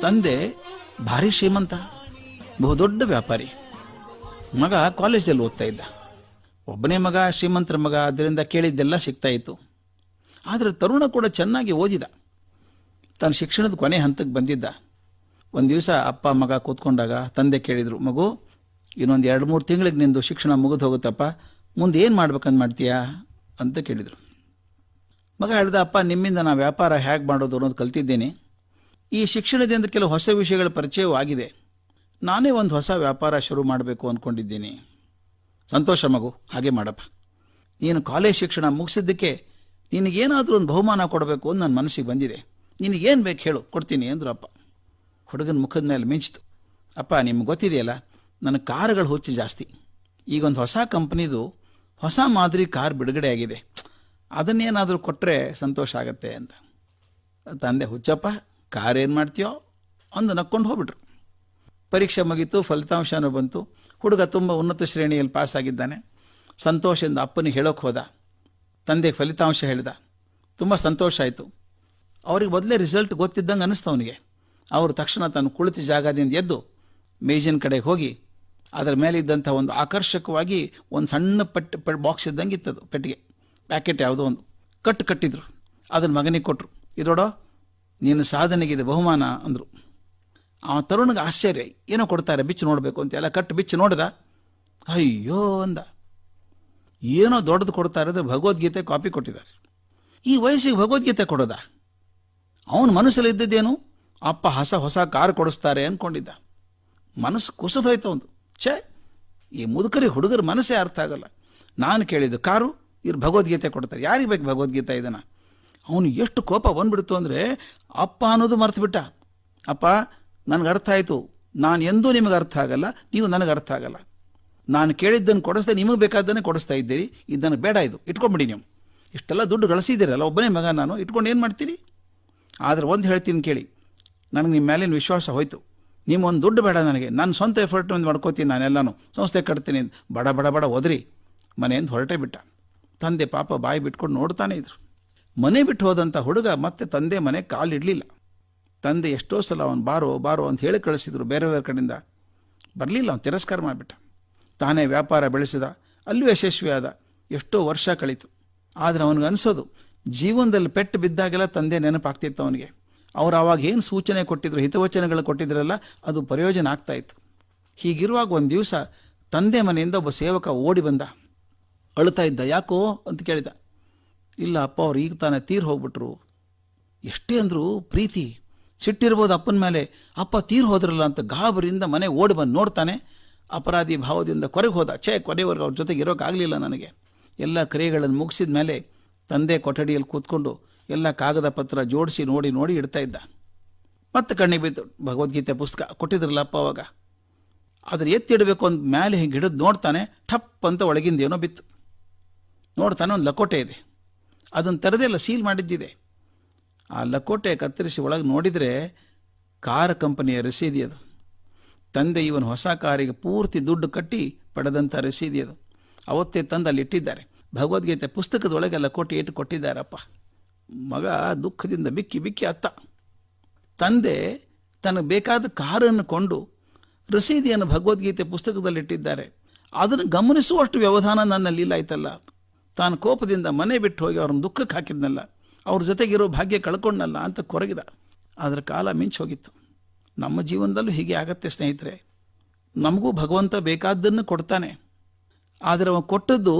ತಂದೆ ಭಾರಿ ಶ್ರೀಮಂತ, ಬಹುದೊಡ್ಡ ವ್ಯಾಪಾರಿ. ಮಗ ಕಾಲೇಜಲ್ಲಿ ಓದ್ತಾ ಇದ್ದ. ಒಬ್ಬನೇ ಮಗ, ಶ್ರೀಮಂತರ ಮಗ, ಅದರಿಂದ ಕೇಳಿದ್ದೆಲ್ಲ ಸಿಗ್ತಾ ಇತ್ತು. ಆದರೆ ತರುಣ ಕೂಡ ಚೆನ್ನಾಗಿ ಓದಿದ. ತನ್ನ ಶಿಕ್ಷಣದ ಕೊನೆ ಹಂತಕ್ಕೆ ಬಂದಿದ್ದ. ಒಂದು ದಿವಸ ಅಪ್ಪ, ಮಗ ಕೂತ್ಕೊಂಡಾಗ ತಂದೆ ಕೇಳಿದರು, ಮಗು, ಇನ್ನೊಂದು ಎರಡು, ಮೂರು ತಿಂಗಳಿಗೆ ನಿಂದು ಶಿಕ್ಷಣ ಮುಗಿದು ಹೋಗುತ್ತಪ್ಪ, ಮುಂದೆ ಏನು ಮಾಡ್ಬೇಕಂತ ಮಾಡ್ತೀಯಾ? ಅಂತ ಕೇಳಿದರು. ಮಗ ಹೇಳ್ದ, ಅಪ್ಪ, ನಿಮ್ಮಿಂದ ನಾನು ವ್ಯಾಪಾರ ಹೇಗೆ ಮಾಡೋದು ಅನ್ನೋದು ಕಲ್ತಿದ್ದೇನೆ. ಈ ಶಿಕ್ಷಣದಿಂದ ಕೆಲವು ಹೊಸ ವಿಷಯಗಳ ಪರಿಚಯವೂ ಆಗಿದೆ ನಾನೇ ಒಂದು ಹೊಸ ವ್ಯಾಪಾರ ಶುರು ಮಾಡಬೇಕು ಅಂದ್ಕೊಂಡಿದ್ದೀನಿ ಸಂತೋಷ ಮಗು, ಹಾಗೆ ಮಾಡಪ್ಪ. ನೀನು ಕಾಲೇಜ್ ಶಿಕ್ಷಣ ಮುಗಿಸಿದ್ದಕ್ಕೆ ನಿನಗೇನಾದರೂ ಒಂದು ಬಹುಮಾನ ಕೊಡಬೇಕು ಅಂತ ನನ್ನ ಮನಸ್ಸಿಗೆ ಬಂದಿದೆ. ನಿನಗೇನು ಬೇಕು ಹೇಳು, ಕೊಡ್ತೀನಿ ಅಂದರು ಅಪ್ಪ. ಹುಡುಗನ ಮುಖದ ಮೇಲೆ ಮಿಂಚಿತು. ಅಪ್ಪ, ನಿಮ್ಗೆ ಗೊತ್ತಿದೆಯಲ್ಲ, ನನ್ನ ಕಾರುಗಳು ಹುಚ್ಚು ಜಾಸ್ತಿ. ಈಗ ಒಂದು ಹೊಸ ಕಂಪ್ನಿದು ಹೊಸ ಮಾದರಿ ಕಾರ್ ಬಿಡುಗಡೆ ಆಗಿದೆ. ಅದನ್ನೇನಾದರೂ ಕೊಟ್ಟರೆ ಸಂತೋಷ ಆಗತ್ತೆ ಅಂತ. ತಂದೆ ಹುಚ್ಚಪ್ಪ ಕಾರ್ ಏನು ಮಾಡ್ತೀಯೋ ಅಂದು ನಕ್ಕೊಂಡು ಹೋಗ್ಬಿಟ್ರು. ಪರೀಕ್ಷೆ ಮುಗೀತು, ಫಲಿತಾಂಶನೂ ಬಂತು. ಹುಡುಗ ತುಂಬ ಉನ್ನತ ಶ್ರೇಣಿಯಲ್ಲಿ ಪಾಸ್ ಆಗಿದ್ದಾನೆ. ಸಂತೋಷದಿಂದ ಅಪ್ಪನಿಗೆ ಹೇಳೋಕೆ ಹೋದ. ತಂದೆಗೆ ಫಲಿತಾಂಶ ಹೇಳಿದ. ತುಂಬ ಸಂತೋಷ ಆಯಿತು. ಅವ್ರಿಗೆ ಮೊದಲೇ ರಿಸಲ್ಟ್ ಗೊತ್ತಿದ್ದಂಗೆ ಅನ್ನಿಸ್ತು ಅವನಿಗೆ. ಅವರು ತಕ್ಷಣ ತಾನು ಕುಳಿತ ಜಾಗದಿಂದ ಎದ್ದು ಮೇಜಿನ ಕಡೆಗೆ ಹೋಗಿ ಅದರ ಮೇಲೆ ಇದ್ದಂಥ ಒಂದು ಆಕರ್ಷಕವಾಗಿ ಒಂದು ಸಣ್ಣ ಪಟ್ಟಿ ಪೆ ಬಾಕ್ಸ್ ಇದ್ದಂಗೆ ಇತ್ತದು ಪೆಟ್ಟಿಗೆ. ಪ್ಯಾಕೆಟ್ ಯಾವುದೋ ಒಂದು. ಕಟ್ಟು ಕಟ್ಟಿದ್ರು. ಅದನ್ನು ಮಗನಿಗೆ ಕೊಟ್ಟರು ಇದೋಡೋ ನೀನು ಸಾಧನೆಗೆ ಬಹುಮಾನ ಅಂದರು. ಆ ತರುಣಗೆ ಆಶ್ಚರ್ಯ, ಏನೋ ಕೊಡ್ತಾರೆ, ಬಿಚ್ಚು ನೋಡಬೇಕು ಅಂತ ಎಲ್ಲ ಕಟ್ಟು ಬಿಚ್ಚು ನೋಡ್ದ. ಅಯ್ಯೋ ಅಂದ. ಏನೋ ದೊಡ್ಡದು ಕೊಡ್ತಾ ಇರೋದು ಭಗವದ್ಗೀತೆ ಕಾಪಿ ಕೊಟ್ಟಿದ್ದಾರೆ. ಈ ವಯಸ್ಸಿಗೆ ಭಗವದ್ಗೀತೆ ಕೊಡೋದ? ಅವನ ಮನಸ್ಸಲ್ಲಿ ಇದ್ದಿದ್ದೇನು? ಅಪ್ಪ ಹೊಸ ಹೊಸ ಕಾರ್ ಕೊಡಿಸ್ತಾರೆ ಅಂದ್ಕೊಂಡಿದ್ದ ಮನಸ್ಸು ಕುಸಿದೋಯ್ತು ಒಂದು. ಛೇ, ಈ ಮುದುಕರಿ ಹುಡುಗರ ಮನಸ್ಸೇ ಅರ್ಥ ಆಗಲ್ಲ. ನಾನು ಕೇಳಿದ್ದು ಕಾರು, ಇವ್ರು ಭಗವದ್ಗೀತೆ ಕೊಡ್ತಾರೆ. ಯಾರಿಗೆ ಬೇಕು ಭಗವದ್ಗೀತೆ ಇದನ್ನು? ಅವನು ಎಷ್ಟು ಕೋಪ ಬಂದ್ಬಿಡ್ತು ಅಂದರೆ ಅಪ್ಪ ಅನ್ನೋದು ಮರ್ತು ಬಿಟ್ಟ ಅಪ್ಪ, ನನಗೆ ಅರ್ಥ ಆಯಿತು. ನಾನು ಎಂದೂ ನಿಮಗೆ ಅರ್ಥ ಆಗಲ್ಲ, ನೀವು ನನಗೆ ಅರ್ಥ ಆಗಲ್ಲ. ನಾನು ಕೇಳಿದ್ದನ್ನು ಕೊಡಿಸ್ದೆ, ನಿಮಗೆ ಬೇಕಾದ್ದನ್ನೇ ಕೊಡಿಸ್ತಾ ಇದ್ದೀರಿ. ಇದನ್ನು ಬೇಡ ಇದು. ಇಟ್ಕೊಂಬಿಡಿ ನೀವು. ಇಷ್ಟೆಲ್ಲ ದುಡ್ಡು ಗಳಿಸಿದ್ದೀರಲ್ಲ, ಒಬ್ಬನೇ ಮಗ ನಾನು. ಇಟ್ಕೊಂಡು ಏನು ಮಾಡ್ತೀರಿ? ಆದರೆ ಒಂದು ಹೇಳ್ತೀನಿ ಕೇಳಿ. ನನಗೆ ನಿಮ್ಮ ಮೇಲಿನ ವಿಶ್ವಾಸ ಹೋಯಿತು. ನಿಮ್ಮೊಂದು ದುಡ್ಡು ಬೇಡ ನನಗೆ. ನನ್ನ ಸ್ವಂತ ಎಫರ್ಟ್ ಒಂದು ಮಾಡ್ಕೋತೀನಿ ನಾನೆಲ್ಲನೂ ಸಂಸ್ಥೆ ಕಟ್ತೀನಿ. ಬಡ ಬಡ ಬಡ, ಒದ್ರಿ. ಮನೆಯಿಂದ ಹೊರಟೇ ಬಿಟ್ಟ. ತಂದೆ ಪಾಪ ಬಾಯಿ ಬಿಟ್ಕೊಂಡು ನೋಡ್ತಾನೆ ಇದ್ರು. ಮನೆ ಬಿಟ್ಟು ಹೋದಂಥ ಹುಡುಗ ಮತ್ತೆ ತಂದೆ ಮನೆ ಕಾಲಿಡಲಿಲ್ಲ. ತಂದೆ ಎಷ್ಟೋ ಸಲ ಅವನು ಬಾರೋ ಬಾರೋ ಅಂತ ಹೇಳಿ ಕಳಿಸಿದ್ರು ಬೇರೆ ಬೇರೆ ಕಡೆಯಿಂದ. ಬರಲಿಲ್ಲ, ಅವನು ತಿರಸ್ಕಾರ ಮಾಡಿಬಿಟ್ಟ. ತಾನೇ ವ್ಯಾಪಾರ ಬೆಳೆಸಿದ, ಅಲ್ಲೂ ಯಶಸ್ವಿ ಆದ. ಎಷ್ಟೋ ವರ್ಷ ಕಳೀತು. ಆದರೆ ಅವನಿಗೆ ಅನಿಸೋದು, ಜೀವನದಲ್ಲಿ ಪೆಟ್ಟು ಬಿದ್ದಾಗೆಲ್ಲ ತಂದೆ ನೆನಪಾಗ್ತಿತ್ತು ಅವನಿಗೆ. ಅವ್ರು ಆವಾಗ ಏನು ಸೂಚನೆ ಕೊಟ್ಟಿದ್ರು, ಹಿತವಚನಗಳು ಕೊಟ್ಟಿದ್ರಲ್ಲ, ಅದು ಪ್ರಯೋಜನ ಆಗ್ತಾಯಿತ್ತು ಹೀಗಿರುವಾಗ ಒಂದು ದಿವಸ ತಂದೆ ಮನೆಯಿಂದ ಒಬ್ಬ ಸೇವಕ ಓಡಿ ಬಂದ. ಅಳ್ತಾ ಇದ್ದ, ಯಾಕೋ ಅಂತ ಕೇಳಿದ. ಇಲ್ಲ, ಅಪ್ಪ ಅವ್ರು ಈಗ ತಾನೇ ತೀರ್ ಹೋಗ್ಬಿಟ್ರು. ಎಷ್ಟೇ ಅಂದರೂ ಪ್ರೀತಿ, ಸಿಟ್ಟಿರ್ಬೋದು ಅಪ್ಪನ ಮೇಲೆ, ಅಪ್ಪ ತೀರ್ ಹೋದ್ರಲ್ಲ ಅಂತ ಗಾಬರಿಯಿಂದ ಮನೆ ಓಡಿ ಬಂದು ನೋಡ್ತಾನೆ, ಅಪರಾಧಿ ಭಾವದಿಂದ ಕೊರಗೆ ಹೋದ. ಛೇ, ಕೊನೆವರೆಗೂ ಅವ್ರ ಜೊತೆಗೆ ಇರೋಕ್ಕಾಗಲಿಲ್ಲ ನನಗೆ. ಎಲ್ಲ ಕ್ರಿಯೆಗಳನ್ನು ಮುಗಿಸಿದ ಮೇಲೆ ತಂದೆ ಕೊಠಡಿಯಲ್ಲಿ ಕೂತ್ಕೊಂಡು ಎಲ್ಲ ಕಾಗದ ಪತ್ರ ಜೋಡಿಸಿ ನೋಡಿ ನೋಡಿ ಇಡ್ತಾ ಇದ್ದ. ಮತ್ತೆ ಕಣ್ಣಿಗೆ ಬಿತ್ತು ಭಗವದ್ಗೀತೆ ಪುಸ್ತಕ ಕೊಟ್ಟಿದ್ರಲ್ಲ ಅಪ್ಪ ಅವಾಗ. ಆದರೆ ಎತ್ತಿಡಬೇಕು ಅಂತ ಮೇಲೆ ಹಿಂಗೆ ಹಿಡಿದು ನೋಡ್ತಾನೆ, ಠಪ್ ಅಂತ ಒಳಗಿಂದ ಏನೋ ಬಿತ್ತು. ನೋಡ್ತಾನೆ ಒಂದು ಲಕೋಟೆ ಇದೆ. ಅದನ್ನು ತೆರೆದಿಲ್ಲ ಸೀಲ್ ಮಾಡಿದ್ದಿದೆ. ಆ ಲಕೋಟೆ ಕತ್ತರಿಸಿ ಒಳಗೆ ನೋಡಿದರೆ ಕಾರ್ ಕಂಪನಿಯ ರಸೀದಿ ಅದು. ತಂದೆ ಇವನು ಹೊಸ ಕಾರಿಗೆ ಪೂರ್ತಿ ದುಡ್ಡು ಕಟ್ಟಿ ಪಡೆದಂಥ ರಸೀದಿ ಅದು. ಅವತ್ತೇ ತಂದು ಅಲ್ಲಿ ಇಟ್ಟಿದ್ದಾರೆ. ಭಗವದ್ಗೀತೆ ಪುಸ್ತಕದೊಳಗೆ ಲಕೋಟೆ ಇಟ್ಟು ಕೊಟ್ಟಿದ್ದಾರಪ್ಪ. ಮಗ ದುಃಖದಿಂದ ಬಿಕ್ಕಿ ಬಿಕ್ಕಿ ಅತ್ತ. ತಂದೆ ತನಗೆ ಬೇಕಾದ ಕಾರನ್ನು ಕೊಂಡು ರಸೀದಿಯನ್ನು ಭಗವದ್ಗೀತೆ ಪುಸ್ತಕದಲ್ಲಿ ಇಟ್ಟಿದ್ದಾರೆ. ಅದನ್ನು ಗಮನಿಸುವಷ್ಟು ವ್ಯವಧಾನ ನನ್ನಲ್ಲಿ ಇಲ್ಲ ಆಯ್ತಲ್ಲ. ತಾನು ಕೋಪದಿಂದ ಮನೆ ಬಿಟ್ಟು ಹೋಗಿ ಅವ್ರನ್ನ ದುಃಖಕ್ಕೆ ಹಾಕಿದ್ನಲ್ಲ, ಅವ್ರ ಜೊತೆಗಿರೋ ಭಾಗ್ಯ ಕಳ್ಕೊಂಡಲ್ಲ ಅಂತ ಕೊರಗಿದ. ಅದರ ಕಾಲ ಮಿಂಚು ಹೋಗಿತ್ತು. ನಮ್ಮ ಜೀವನದಲ್ಲೂ ಹೀಗೆ ಆಗತ್ತೆ ಸ್ನೇಹಿತರೆ. ನಮಗೂ ಭಗವಂತ ಬೇಕಾದ್ದನ್ನು ಕೊಡ್ತಾನೆ. ಆದರೆ ಅವ ಕೊಟ್ಟದ್ದು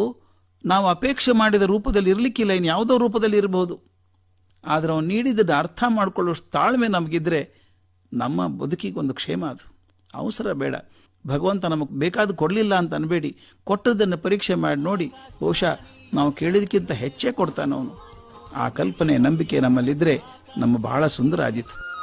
ನಾವು ಅಪೇಕ್ಷೆ ಮಾಡಿದ ರೂಪದಲ್ಲಿ ಇರಲಿಕ್ಕಿಲ್ಲ ಇನ್ನು ಯಾವುದೋ ರೂಪದಲ್ಲಿ ಇರಬಹುದು ಆದರೆ ಅವನು ನೀಡಿದ್ದನ್ನು ಅರ್ಥ ಮಾಡಿಕೊಳ್ಳೋಷ್ಟು ತಾಳ್ಮೆ ನಮಗಿದ್ರೆ ನಮ್ಮ ಬದುಕಿಗೆ ಒಂದು ಕ್ಷೇಮ ಅದು. ಅವಸರ ಬೇಡ. ಭಗವಂತ ನಮಗೆ ಬೇಕಾದ ಕೊಡಲಿಲ್ಲ ಅಂತ ಅನ್ಬೇಡಿ. ಕೊಟ್ಟದ್ದನ್ನು ಪರೀಕ್ಷೆ ಮಾಡಿ ನೋಡಿ. ಬಹುಶಃ ನಾವು ಕೇಳಿದಕ್ಕಿಂತ ಹೆಚ್ಚೇ ಕೊಡ್ತಾನವನು ಆ ಕಲ್ಪನೆ ನಂಬಿಕೆ ನಮ್ಮಲ್ಲಿದ್ದರೆ ನಮ್ಮ ಬಹಳ ಸುಂದರ ಆದೀತು.